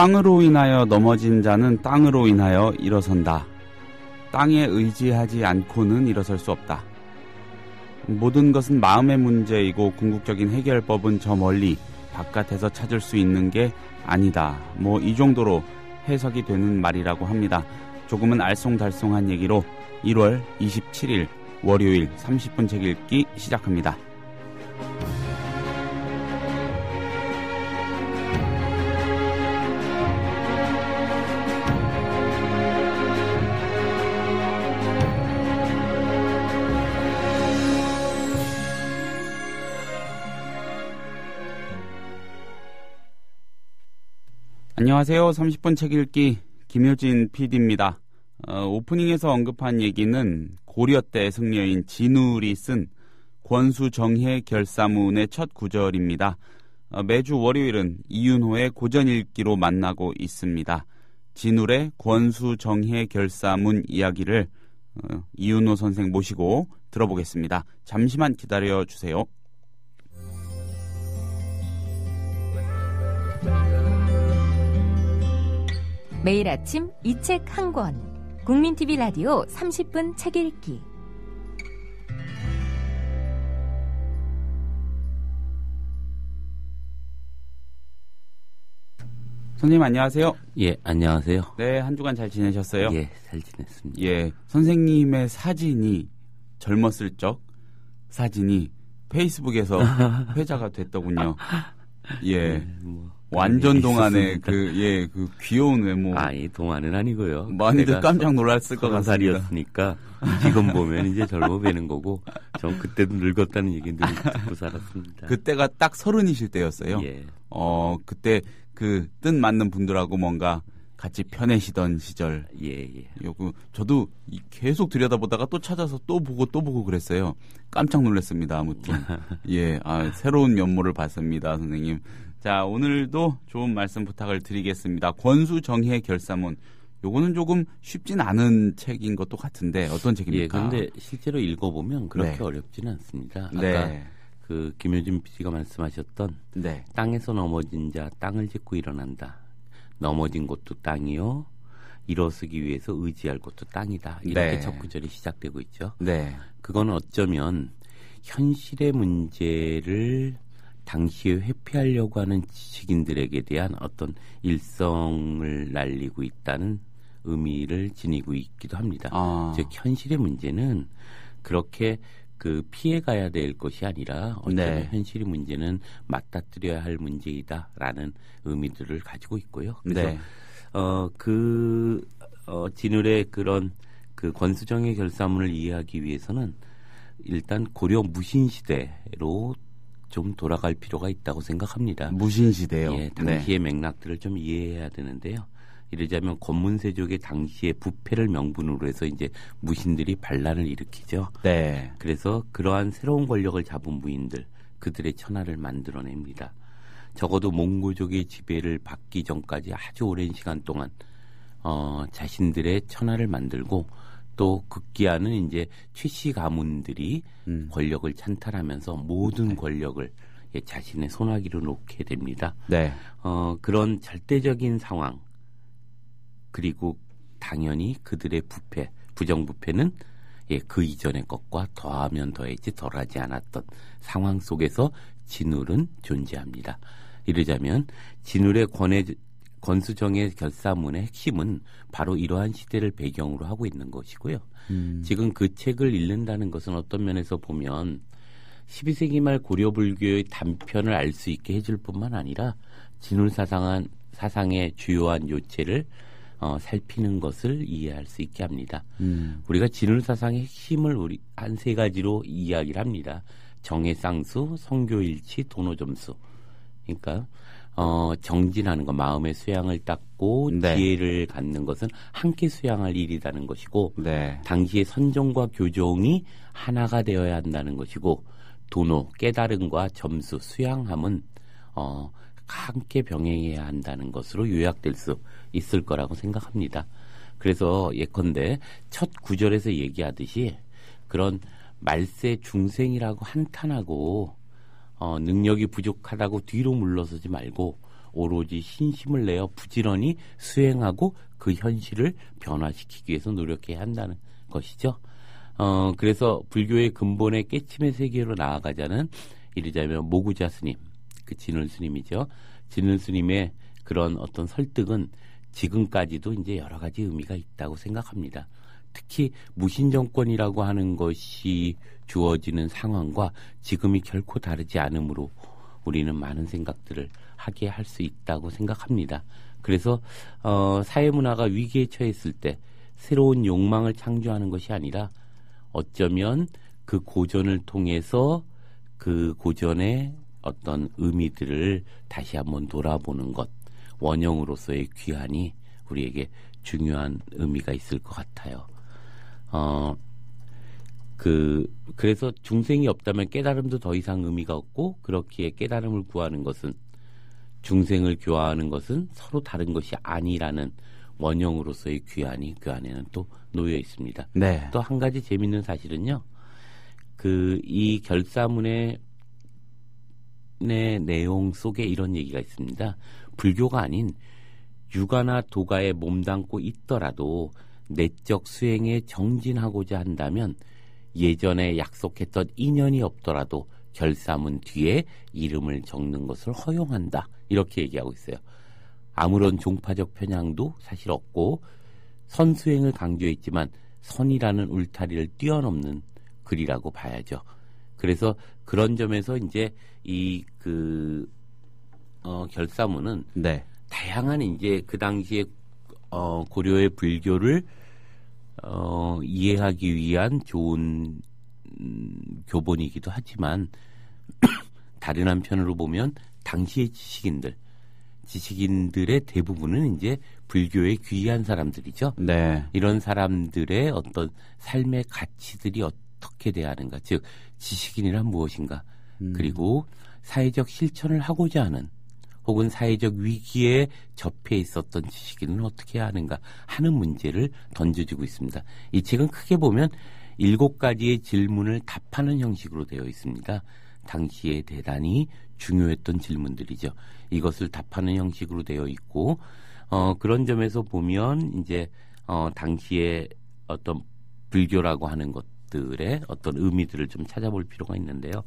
땅으로 인하여 넘어진 자는 땅으로 인하여 일어선다. 땅에 의지하지 않고는 일어설 수 없다. 모든 것은 마음의 문제이고 궁극적인 해결법은 저 멀리 바깥에서 찾을 수 있는 게 아니다. 뭐 이 정도로 해석이 되는 말이라고 합니다. 조금은 알쏭달쏭한 얘기로 1월 27일 월요일 30분 책 읽기 시작합니다. 안녕하세요. 30분 책 읽기 김효진 PD입니다. 어, 오프닝에서 언급한 얘기는 고려 때 승려인 진울이 쓴 권수정해 결사문의 첫 구절입니다. 어, 매주 월요일은 이윤호의 고전 읽기로 만나고 있습니다. 진울의 권수정해 결사문 이야기를 어, 이윤호 선생 모시고 들어보겠습니다. 잠시만 기다려 주세요. 매일 아침 이 책 한 권. 국민TV 라디오 30분 책 읽기. 선생님 안녕하세요. 예, 안녕하세요. 네, 한 주간 잘 지내셨어요? 예, 잘 지냈습니다. 예, 선생님의 사진이 젊었을 적 사진이 페이스북에서 회자가 됐더군요. 예. 네, 뭐 완전 동안의 있었습니다. 그, 예, 그 귀여운 외모. 아니 동안은 아니고요. 많이들 깜짝 놀랐을 것 같습니다. 살이었으니까 지금 보면 이제 젊어 보이는 거고 전 그때도 늙었다는 얘기는 듣고 살았습니다. 그때가 딱 서른이실 때였어요. 예, 어, 그때 그 뜻 맞는 분들하고 뭔가 같이 편해시던 시절. 예, 예. 요그 저도 이- 계속 들여다보다가 또 찾아서 또 보고 또 보고 그랬어요. 깜짝 놀랐습니다. 아무튼 예, 아, 새로운 면모를 봤습니다, 선생님. 자, 오늘도 좋은 말씀 부탁을 드리겠습니다. 권수 정해 결사문. 요거는 조금 쉽진 않은 책인 것도 같은데 어떤 예, 책입니까? 그런데 실제로 읽어보면 그렇게 네. 어렵지는 않습니다. 아까 네, 그 김효진 PD가 말씀하셨던 네, 땅에서 넘어진 자 땅을 짚고 일어난다. 넘어진 곳도 땅이요. 일어서기 위해서 의지할 곳도 땅이다. 이렇게 네. 첫 구절이 시작되고 있죠. 네, 그건 어쩌면 현실의 문제를 당시에 회피하려고 하는 지식인들에게 대한 어떤 일성을 날리고 있다는 의미를 지니고 있기도 합니다. 아, 즉 현실의 문제는 그렇게 그 피해 가야 될 것이 아니라 어쩌면 네. 현실의 문제는 맞닥뜨려야 할 문제이다라는 의미들을 가지고 있고요. 그래서 네, 어그 어, 진울의 그런 그 권수정의 결사문을 이해하기 위해서는 일단 고려 무신 시대로 좀 돌아갈 필요가 있다고 생각합니다. 무신 시대요. 예, 당시의 맥락들을 좀 이해해야 되는데요. 이러자면 권문세족의 당시의 부패를 명분으로 해서 이제 무신들이 반란을 일으키죠. 네, 그래서 그러한 새로운 권력을 잡은 무인들 그들의 천하를 만들어냅니다. 적어도 몽고족의 지배를 받기 전까지 아주 오랜 시간 동안 어, 자신들의 천하를 만들고 또 극기하는 이제 최씨 가문들이 음, 권력을 찬탈하면서 모든 권력을 예, 자신의 손아귀로 놓게 됩니다. 네, 어, 그런 절대적인 상황 그리고 당연히 그들의 부패, 부정부패는 예, 그 이전의 것과 더하면 더했지 덜하지 않았던 상황 속에서 진울은 존재합니다. 이러자면 진울의 권해, 권수정의 결사문의 핵심은 바로 이러한 시대를 배경으로 하고 있는 것이고요. 음, 지금 그 책을 읽는다는 것은 어떤 면에서 보면 12세기 말 고려 불교의 단편을 알 수 있게 해줄 뿐만 아니라 진울 사상한 사상의 주요한 요체를 어, 살피는 것을 이해할 수 있게 합니다. 음, 우리가 진울 사상의 핵심을 우리 한 세 가지로 이야기를 합니다. 정해쌍수, 성교일치, 도노점수. 그러니까 어, 정진하는 것, 마음의 수양을 닦고 네. 지혜를 갖는 것은 함께 수양할 일이라는 것이고 네. 당시의 선종과 교종이 하나가 되어야 한다는 것이고 도노, 깨달음과 점수, 수양함은 어, 함께 병행해야 한다는 것으로 요약될 수 있을 거라고 생각합니다. 그래서 예컨대 첫 구절에서 얘기하듯이 그런 말세 중생이라고 한탄하고 어, 능력이 부족하다고 뒤로 물러서지 말고 오로지 신심을 내어 부지런히 수행하고 그 현실을 변화시키기 위해서 노력해야 한다는 것이죠. 어, 그래서 불교의 근본의 깨침의 세계로 나아가자는 이르자면 모구자 스님, 그 진을 스님이죠. 진을 스님의 그런 어떤 설득은 지금까지도 이제 여러 가지 의미가 있다고 생각합니다. 특히 무신 정권이라고 하는 것이 주어지는 상황과 지금이 결코 다르지 않으므로 우리는 많은 생각들을 하게 할 수 있다고 생각합니다. 그래서 어, 사회 문화가 위기에 처했을 때 새로운 욕망을 창조하는 것이 아니라 어쩌면 그 고전을 통해서 그 고전의 어떤 의미들을 다시 한번 돌아보는 것 원형으로서의 귀환이 우리에게 중요한 의미가 있을 것 같아요. 어, 그, 그래서 중생이 없다면 깨달음도 더 이상 의미가 없고, 그렇기에 깨달음을 구하는 것은, 중생을 교화하는 것은 서로 다른 것이 아니라는 원형으로서의 귀환이 그 안에는 또 놓여 있습니다. 네. 또 한 가지 재밌는 사실은요, 그, 이 결사문의 내 내용 속에 이런 얘기가 있습니다. 불교가 아닌 육아나 도가에 몸담고 있더라도 내적 수행에 정진하고자 한다면 예전에 약속했던 인연이 없더라도 결사문 뒤에 이름을 적는 것을 허용한다. 이렇게 얘기하고 있어요. 아무런 종파적 편향도 사실 없고 선수행을 강조했지만 선이라는 울타리를 뛰어넘는 글이라고 봐야죠. 그래서 그런 점에서 이제 이그 어, 결사문은 네. 다양한 이제 그 당시에 어, 고려의 불교를 어, 이해하기 위한 좋은 음, 교본이기도 하지만 다른 한편으로 보면 당시의 지식인들 지식인들의 대부분은 이제 불교에 귀한 사람들이죠. 네. 이런 사람들의 어떤 삶의 가치들이 어떻게 돼야 하는가, 즉 지식인이란 무엇인가, 음. 그리고 사회적 실천을 하고자 하는 혹은 사회적 위기에 접해 있었던 지식인은 어떻게 하는가 하는 문제를 던져주고 있습니다. 이 책은 크게 보면 일곱 가지의 질문을 답하는 형식으로 되어 있습니다. 당시에 대단히 중요했던 질문들이죠. 이것을 답하는 형식으로 되어 있고 어, 그런 점에서 보면 이제 어, 당시에 어떤 불교라고 하는 것들의 어떤 의미들을 좀 찾아볼 필요가 있는데요.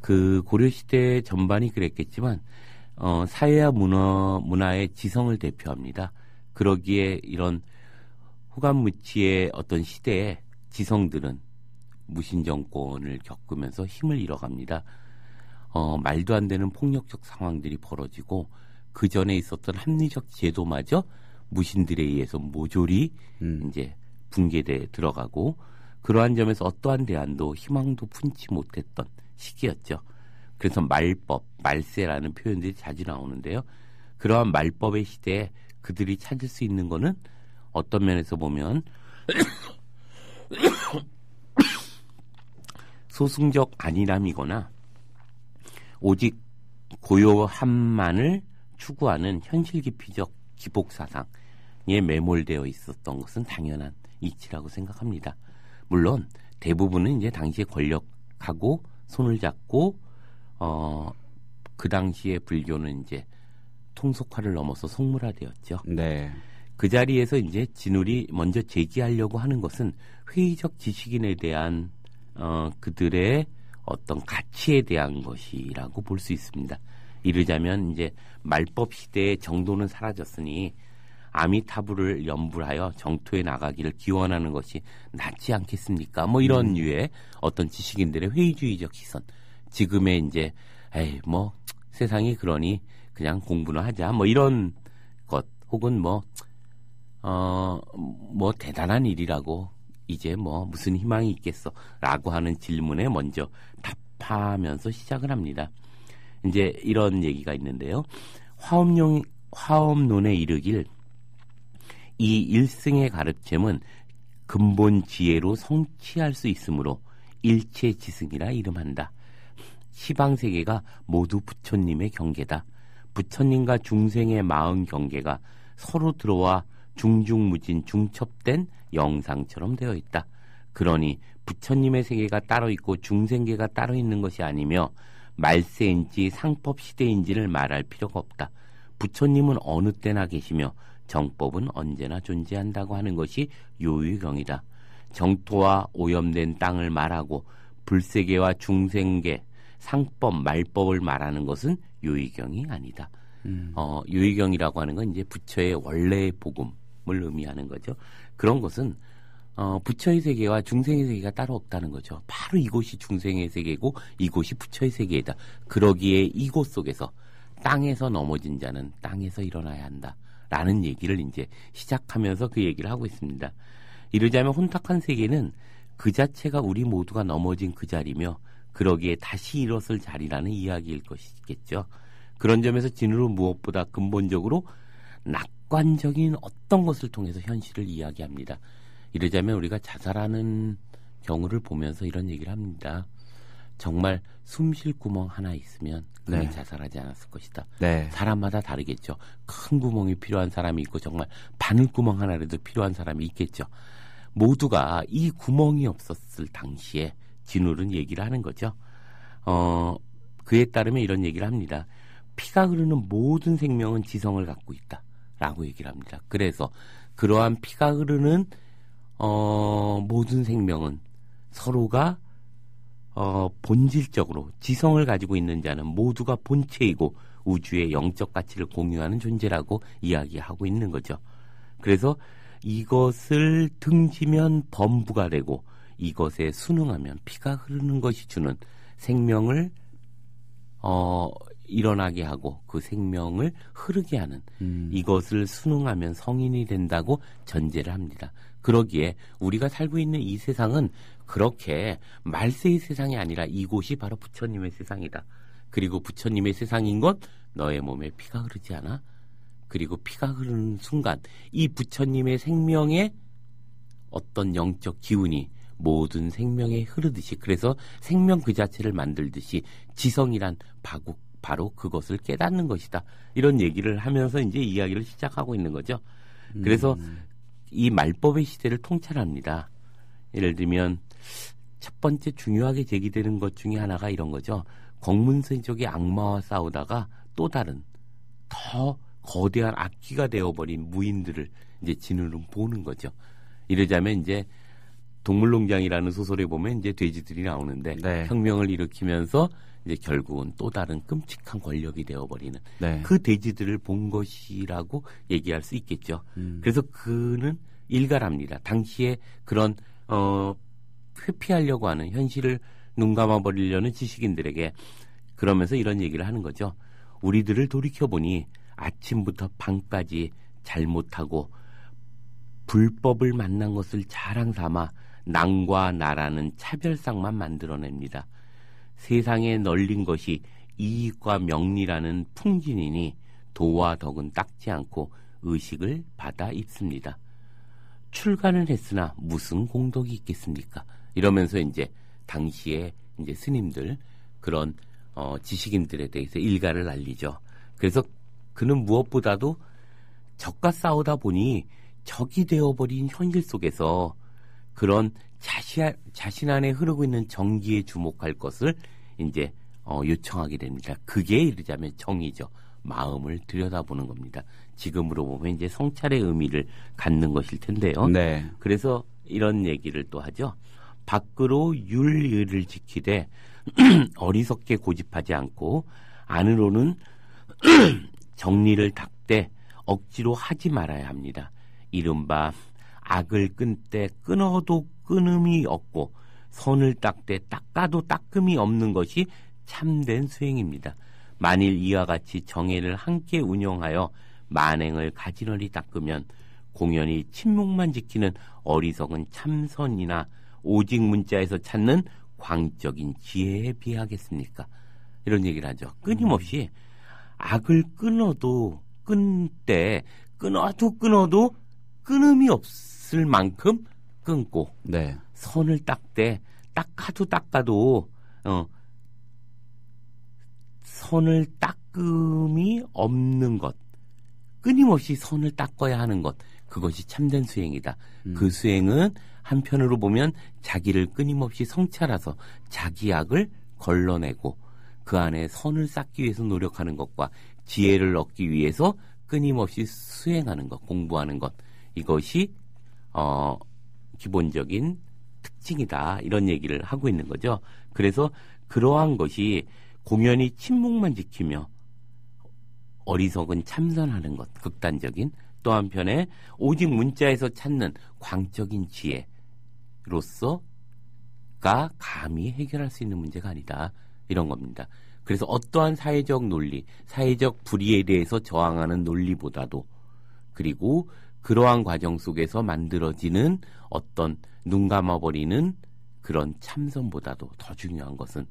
그 고려 시대 전반이 그랬겠지만 어, 사회와 문화 문화의 지성을 대표합니다. 그러기에 이런 후간무치의 어떤 시대에 지성들은 무신 정권을 겪으면서 힘을 잃어갑니다. 어, 말도 안 되는 폭력적 상황들이 벌어지고 그 전에 있었던 합리적 제도마저 무신들에 의해서 모조리 음. 이제 붕괴돼 들어가고 그러한 점에서 어떠한 대안도 희망도 품지 못했던 시기였죠. 그래서 말법, 말세라는 표현들이 자주 나오는데요. 그러한 말법의 시대에 그들이 찾을 수 있는 거는 어떤 면에서 보면 소승적 안일함이거나 오직 고요함만을 추구하는 현실 기피적 기복 사상에 매몰되어 있었던 것은 당연한 이치라고 생각합니다. 물론 대부분은 이제 당시에 권력하고 손을 잡고 어 그 당시에 불교는 이제 통속화를 넘어서 속물화되었죠. 네. 그 자리에서 이제 진울이 먼저 제기하려고 하는 것은 회의적 지식인에 대한 어, 그들의 어떤 가치에 대한 것이라고 볼 수 있습니다. 이르자면 이제 말법 시대의 정도는 사라졌으니 아미타불을 염불하여 정토에 나가기를 기원하는 것이 낫지 않겠습니까? 뭐 이런 류의 어떤 지식인들의 회의주의적 시선. 지금의 이제 에이 뭐 세상이 그러니 그냥 공부나 하자 뭐 이런 것 혹은 뭐 어, 뭐 대단한 일이라고 이제 뭐 무슨 희망이 있겠어 라고 하는 질문에 먼저 답하면서 시작을 합니다. 이제 이런 얘기가 있는데요. 화엄용 화엄론에 이르길 이 일승의 가르침은 근본 지혜로 성취할 수 있으므로 일체 지승이라 이름한다. 시방 세계가 모두 부처님의 경계다. 부처님과 중생의 마음 경계가 서로 들어와 중중무진 중첩된 영상처럼 되어 있다. 그러니 부처님의 세계가 따로 있고 중생계가 따로 있는 것이 아니며 말세인지 상법 시대인지를 말할 필요가 없다. 부처님은 어느 때나 계시며 정법은 언제나 존재한다고 하는 것이 요유경이다. 정토와 오염된 땅을 말하고 불세계와 중생계, 상법, 말법을 말하는 것은 요의경이 아니다. 음. 어, 요의경이라고 하는 건 이제 부처의 원래의 복음을 의미하는 거죠. 그런 것은 어, 부처의 세계와 중생의 세계가 따로 없다는 거죠. 바로 이곳이 중생의 세계고 이곳이 부처의 세계이다. 그러기에 이곳 속에서 땅에서 넘어진 자는 땅에서 일어나야 한다. 라는 얘기를 이제 시작하면서 그 얘기를 하고 있습니다. 이르자면 혼탁한 세계는 그 자체가 우리 모두가 넘어진 그 자리며 그러기에 다시 일어설 자리라는 이야기일 것이겠죠. 그런 점에서 진으로 무엇보다 근본적으로 낙관적인 어떤 것을 통해서 현실을 이야기합니다. 이러자면 우리가 자살하는 경우를 보면서 이런 얘기를 합니다. 정말 숨 쉴 구멍 하나 있으면 그는 네. 자살하지 않았을 것이다. 네. 사람마다 다르겠죠. 큰 구멍이 필요한 사람이 있고 정말 바늘 구멍 하나라도 필요한 사람이 있겠죠. 모두가 이 구멍이 없었을 당시에 진울은 얘기를 하는 거죠. 어, 그에 따르면 이런 얘기를 합니다. 피가 흐르는 모든 생명은 지성을 갖고 있다. 라고 얘기를 합니다. 그래서 그러한 피가 흐르는 어, 모든 생명은 서로가 어, 본질적으로 지성을 가지고 있는 자는 모두가 본체이고 우주의 영적 가치를 공유하는 존재라고 이야기하고 있는 거죠. 그래서 이것을 등지면 범부가 되고 이것에 순응하면 피가 흐르는 것이 주는 생명을 어 일어나게 하고 그 생명을 흐르게 하는 음. 이것을 순응하면 성인이 된다고 전제를 합니다. 그러기에 우리가 살고 있는 이 세상은 그렇게 말세의 세상이 아니라 이곳이 바로 부처님의 세상이다. 그리고 부처님의 세상인 것 너의 몸에 피가 흐르지 않아? 그리고 피가 흐르는 순간 이 부처님의 생명의 어떤 영적 기운이 모든 생명에 흐르듯이 그래서 생명 그 자체를 만들듯이 지성이란 바구, 바로 그것을 깨닫는 것이다. 이런 얘기를 하면서 이제 이야기를 시작하고 있는 거죠. 그래서 음. 이 말법의 시대를 통찰합니다. 예를 들면 첫 번째 중요하게 제기되는 것 중에 하나가 이런 거죠. 검문세족이 악마와 싸우다가 또 다른 더 거대한 악기가 되어버린 무인들을 이제 진으로 보는 거죠. 이러자면 이제 동물농장이라는 소설에 보면 이제 돼지들이 나오는데 네. 혁명을 일으키면서 이제 결국은 또 다른 끔찍한 권력이 되어버리는 네. 그 돼지들을 본 것이라고 얘기할 수 있겠죠. 음. 그래서 그는 일갈합니다. 당시에 그런 어 회피하려고 하는 현실을 눈 감아 버리려는 지식인들에게 그러면서 이런 얘기를 하는 거죠. 우리들을 돌이켜 보니 아침부터 밤까지 잘못하고 불법을 만난 것을 자랑 삼아 낭과 나라는 차별상만 만들어냅니다. 세상에 널린 것이 이익과 명리라는 풍진이니 도와 덕은 닦지 않고 의식을 받아 입습니다. 출가는 했으나 무슨 공덕이 있겠습니까? 이러면서 이제 당시에 이제 스님들 그런 어, 지식인들에 대해서 일가를 날리죠. 그래서 그는 무엇보다도 적과 싸우다 보니 적이 되어버린 현실 속에서 그런 자신, 자신 안에 흐르고 있는 정기에 주목할 것을 이제 어, 요청하게 됩니다. 그게 이르자면 정의죠. 마음을 들여다보는 겁니다. 지금으로 보면 이제 성찰의 의미를 갖는 것일 텐데요. 네. 그래서 이런 얘기를 또 하죠. 밖으로 윤리를 지키되 어리석게 고집하지 않고 안으로는 정리를 닦되 억지로 하지 말아야 합니다. 이른바 악을 끊때 끊어도 끊음이 없고 선을 닦되 닦아도 닦음이 없는 것이 참된 수행입니다. 만일 이와 같이 정해를 함께 운영하여 만행을 가지런히 닦으면 공연히 침묵만 지키는 어리석은 참선이나 오직 문자에서 찾는 광적인 지혜에 비하겠습니까? 이런 얘기를 하죠. 끊임없이 악을 끊어도 끊때 끊어도 끊어도 끊음이 없을 만큼 끊고 네. 선을 닦되 닦아도 닦아도 어 선을 닦음이 없는 것 끊임없이 선을 닦아야 하는 것 그것이 참된 수행이다. 음. 그 수행은 한편으로 보면 자기를 끊임없이 성찰해서 자기 악을 걸러내고 그 안에 선을 쌓기 위해서 노력하는 것과 지혜를 얻기 위해서 끊임없이 수행하는 것, 공부하는 것 이것이 어 기본적인 특징이다 이런 얘기를 하고 있는 거죠. 그래서 그러한 것이 공연히 침묵만 지키며 어리석은 참선하는 것, 극단적인 또 한편에 오직 문자에서 찾는 광적인 지혜로서가 감히 해결할 수 있는 문제가 아니다. 이런 겁니다. 그래서 어떠한 사회적 논리, 사회적 불의에 대해서 저항하는 논리보다도 그리고 그러한 과정 속에서 만들어지는 어떤 눈 감아버리는 그런 참선보다도 더 중요한 것은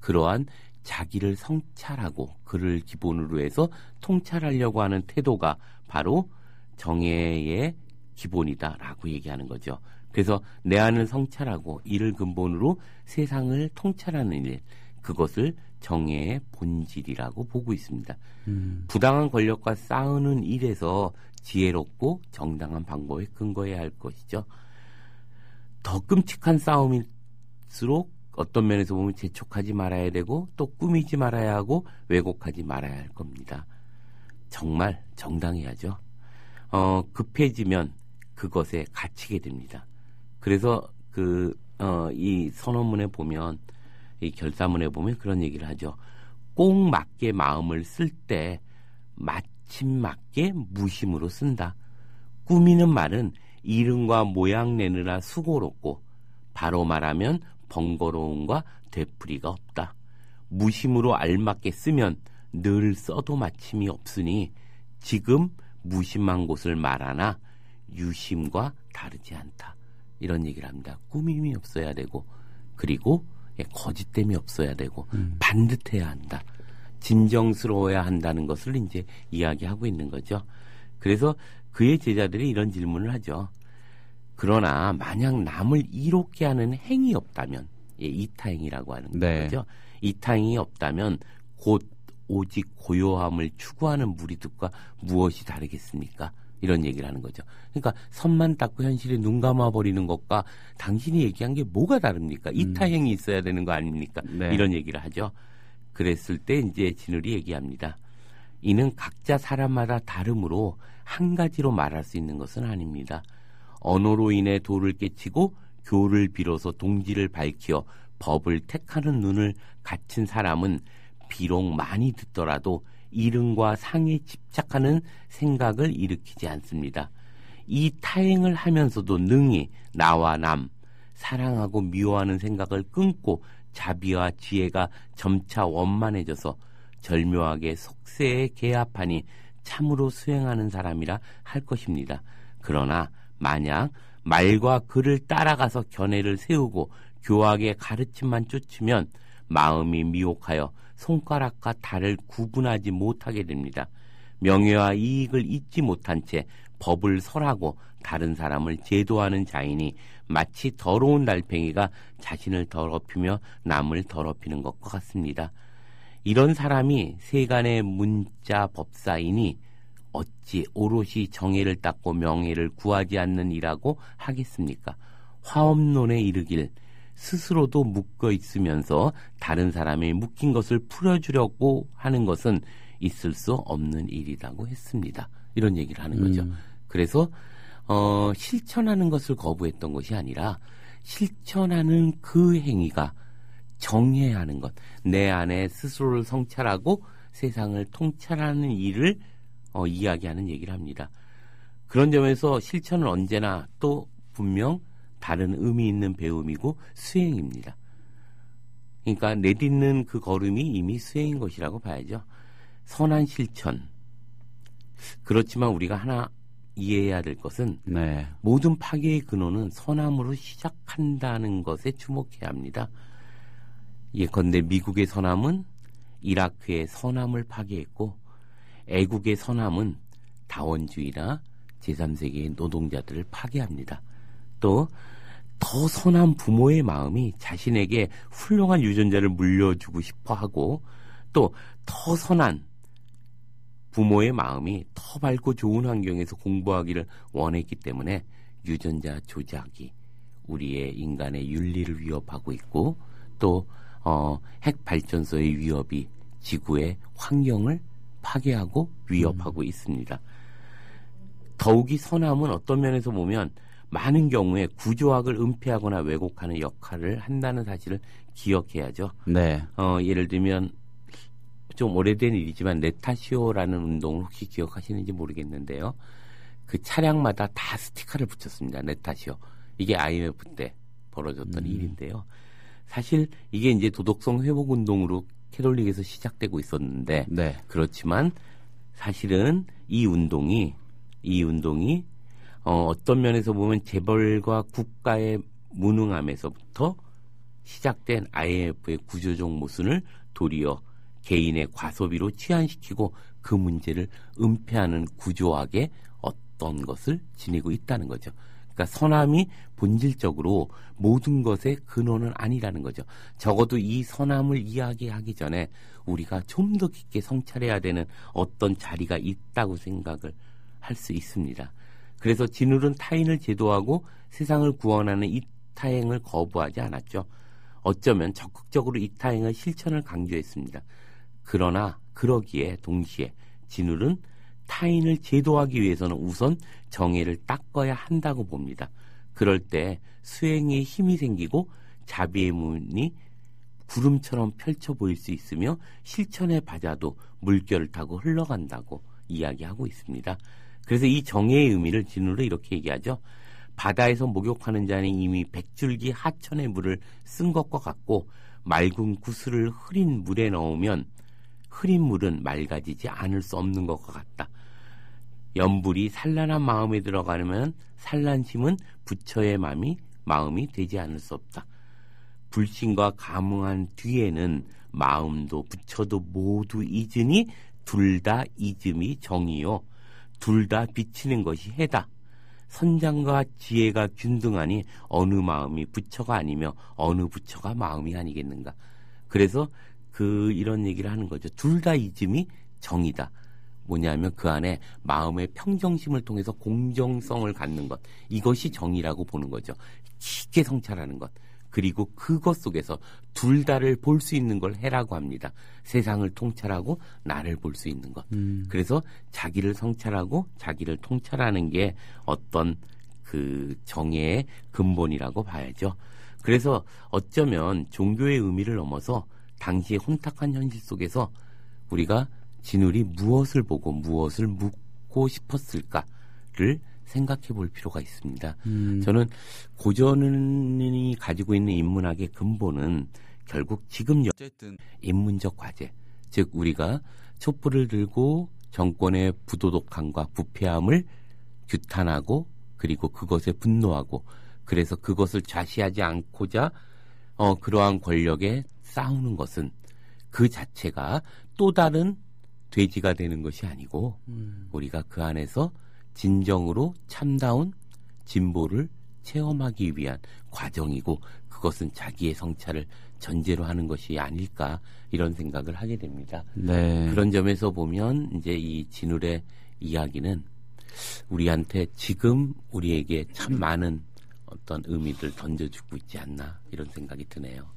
그러한 자기를 성찰하고 그를 기본으로 해서 통찰하려고 하는 태도가 바로 정예의 기본이다라고 얘기하는 거죠. 그래서 내 안을 성찰하고 이를 근본으로 세상을 통찰하는 일, 그것을 정예의 본질이라고 보고 있습니다. 음. 부당한 권력과 싸우는 일에서 지혜롭고 정당한 방법에 근거해야 할 것이죠. 더 끔찍한 싸움일수록 어떤 면에서 보면 재촉하지 말아야 되고 또 꾸미지 말아야 하고 왜곡하지 말아야 할 겁니다. 정말 정당해야죠. 어, 급해지면 그것에 갇히게 됩니다. 그래서 그, 어, 이 선언문에 보면 이 결사문에 보면 그런 얘기를 하죠. 꼭 맞게 마음을 쓸 때 마침 맞게 무심으로 쓴다. 꾸미는 말은 이름과 모양 내느라 수고롭고 바로 말하면 번거로움과 되풀이가 없다. 무심으로 알맞게 쓰면 늘 써도 마침이 없으니 지금 무심한 곳을 말하나 유심과 다르지 않다. 이런 얘기를 합니다. 꾸밈이 없어야 되고 그리고 예, 거짓됨이 없어야 되고 음. 반듯해야 한다. 진정스러워야 한다는 것을 이제 이야기하고 있는 거죠. 그래서 그의 제자들이 이런 질문을 하죠. 그러나 만약 남을 이롭게 하는 행위 없다면 예, 이타행이라고 하는 네. 거죠. 이타행이 없다면 곧 오직 고요함을 추구하는 무리들과 무엇이 다르겠습니까? 이런 얘기를 하는 거죠. 그러니까 선만 닦고 현실에 눈 감아 버리는 것과 당신이 얘기한 게 뭐가 다릅니까? 이타행이 있어야 되는 거 아닙니까? 네. 이런 얘기를 하죠. 그랬을 때 이제 진울이 얘기합니다. 이는 각자 사람마다 다름으로 한 가지로 말할 수 있는 것은 아닙니다. 언어로 인해 도를 깨치고 교를 빌어서 동지를 밝혀 법을 택하는 눈을 갖춘 사람은 비록 많이 듣더라도 이름과 상에 집착하는 생각을 일으키지 않습니다. 이 타행을 하면서도 능히 나와 남, 사랑하고 미워하는 생각을 끊고 자비와 지혜가 점차 원만해져서 절묘하게 속세에 개합하니 참으로 수행하는 사람이라 할 것입니다. 그러나 만약 말과 글을 따라가서 견해를 세우고 교학의 가르침만 쫓으면 마음이 미혹하여 손가락과 달을 구분하지 못하게 됩니다. 명예와 이익을 잊지 못한 채 법을 설하고 다른 사람을 제도하는 자이니 마치 더러운 달팽이가 자신을 더럽히며 남을 더럽히는 것과 같습니다. 이런 사람이 세간의 문자 법사이니 어찌 오롯이 정예를 닦고 명예를 구하지 않는 이라고 하겠습니까? 화엄론에 이르길 스스로도 묶어 있으면서 다른 사람의 묶인 것을 풀어주려고 하는 것은 있을 수 없는 일이라고 했습니다. 이런 얘기를 하는 거죠. 음. 그래서 어, 실천하는 것을 거부했던 것이 아니라 실천하는 그 행위가 정해하는 것, 내 안에 스스로를 성찰하고 세상을 통찰하는 일을 어, 이야기하는 얘기를 합니다. 그런 점에서 실천은 언제나 또 분명 다른 의미 있는 배움이고 수행입니다. 그러니까 내딛는 그 걸음이 이미 수행인 것이라고 봐야죠. 선한 실천. 그렇지만 우리가 하나 이해해야 될 것은 네. 모든 파괴의 근원은 선함으로 시작한다는 것에 주목해야 합니다. 예컨대 미국의 선함은 이라크의 서남을 파괴했고 애국의 서남은 다원주의나 제3세계의 노동자들을 파괴합니다. 또 더 선한 부모의 마음이 자신에게 훌륭한 유전자를 물려주고 싶어 하고 또 더 선한 부모의 마음이 더 밝고 좋은 환경에서 공부하기를 원했기 때문에 유전자 조작이 우리의 인간의 윤리를 위협하고 있고 또 어, 핵 발전소의 위협이 지구의 환경을 파괴하고 위협하고 음. 있습니다. 더욱이 서남은 어떤 면에서 보면 많은 경우에 구조학을 은폐하거나 왜곡하는 역할을 한다는 사실을 기억해야죠. 네. 어, 예를 들면 좀 오래된 일이지만 네타시오라는 운동을 혹시 기억하시는지 모르겠는데요. 그 차량마다 다 스티커를 붙였습니다. 네타시오. 이게 IMF 때 벌어졌던 음. 일인데요. 사실 이게 이제 도덕성 회복 운동으로 캐톨릭에서 시작되고 있었는데 네. 그렇지만 사실은 이 운동이 이 운동이 어, 어떤 면에서 보면 재벌과 국가의 무능함에서부터 시작된 IMF의 구조적 모순을 도리어 개인의 과소비로 치환시키고 그 문제를 은폐하는 구조학의 어떤 것을 지니고 있다는 거죠. 그러니까 선함이 본질적으로 모든 것의 근원은 아니라는 거죠. 적어도 이 선함을 이야기하기 전에 우리가 좀 더 깊게 성찰해야 되는 어떤 자리가 있다고 생각을 할 수 있습니다. 그래서 진울은 타인을 제도하고 세상을 구원하는 이 타행을 거부하지 않았죠. 어쩌면 적극적으로 이 타행의 실천을 강조했습니다. 그러나 그러기에 동시에 진울은 타인을 제도하기 위해서는 우선 정의를 닦아야 한다고 봅니다. 그럴 때 수행에 힘이 생기고 자비의 문이 구름처럼 펼쳐 보일 수 있으며 실천의 바자도 물결을 타고 흘러간다고 이야기하고 있습니다. 그래서 이 정의의 의미를 진우로 이렇게 얘기하죠. 바다에서 목욕하는 자는 이미 백줄기 하천의 물을 쓴 것과 같고 맑은 구슬을 흐린 물에 넣으면 흐린 물은 맑아지지 않을 수 없는 것과 같다. 연불이 산란한 마음에 들어가면 산란심은 부처의 마음이 마음이 되지 않을 수 없다. 불신과 감흥한 뒤에는 마음도 부처도 모두 잊으니 둘 다 잊음이 정이요. 둘 다 비치는 것이 해다. 선장과 지혜가 균등하니 어느 마음이 부처가 아니며 어느 부처가 마음이 아니겠는가. 그래서 그 이런 얘기를 하는 거죠. 둘다 잊음이 정이다. 뭐냐면 그 안에 마음의 평정심을 통해서 공정성을 갖는 것 이것이 정의라고 보는 거죠. 깊게 성찰하는 것 그리고 그것 속에서 둘 다를 볼 수 있는 걸 해라고 합니다. 세상을 통찰하고 나를 볼 수 있는 것. 음. 그래서 자기를 성찰하고 자기를 통찰하는 게 어떤 그 정의의 근본이라고 봐야죠. 그래서 어쩌면 종교의 의미를 넘어서 당시의 혼탁한 현실 속에서 우리가 진울이 무엇을 보고 무엇을 묻고 싶었을까를 생각해 볼 필요가 있습니다. 음. 저는 고전이 가지고 있는 인문학의 근본은 결국 지금 어쨌든 인문적 과제, 즉 우리가 촛불을 들고 정권의 부도덕함과 부패함을 규탄하고 그리고 그것에 분노하고 그래서 그것을 좌시하지 않고자 어 그러한 권력에 싸우는 것은 그 자체가 또 다른 돼지가 되는 것이 아니고 음. 우리가 그 안에서 진정으로 참다운 진보를 체험하기 위한 과정이고 그것은 자기의 성찰을 전제로 하는 것이 아닐까 이런 생각을 하게 됩니다. 네. 그런 점에서 보면 이제 이 진울의 이야기는 우리한테 지금 우리에게 참 많은 어떤 의미를 던져주고 있지 않나 이런 생각이 드네요.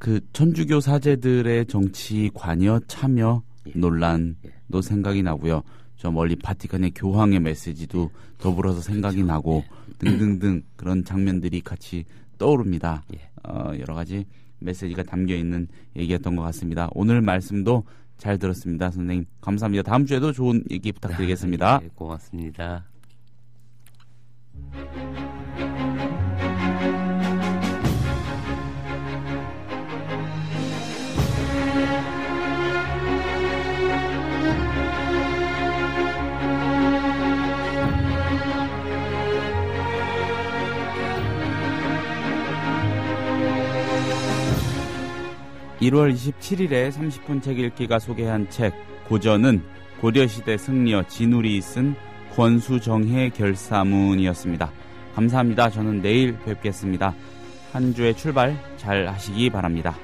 그 천주교 사제들의 정치 관여 참여 예. 논란도 예. 생각이 나고요. 저 멀리 바티칸의 교황의 메시지도 더불어서 생각이 그렇죠. 나고 예. 등등등 그런 장면들이 같이 떠오릅니다. 예. 어, 여러 가지 메시지가 담겨 있는 얘기였던 것 같습니다. 오늘 말씀도 잘 들었습니다, 선생님. 감사합니다. 다음 주에도 좋은 얘기 부탁드리겠습니다. 네, 고맙습니다. 1월 27일에 30분 책 읽기가 소개한 책 고전은 고려시대 승려 진우리 쓴 권수정해 결사문이었습니다. 감사합니다. 저는 내일 뵙겠습니다. 한 주의 출발 잘 하시기 바랍니다.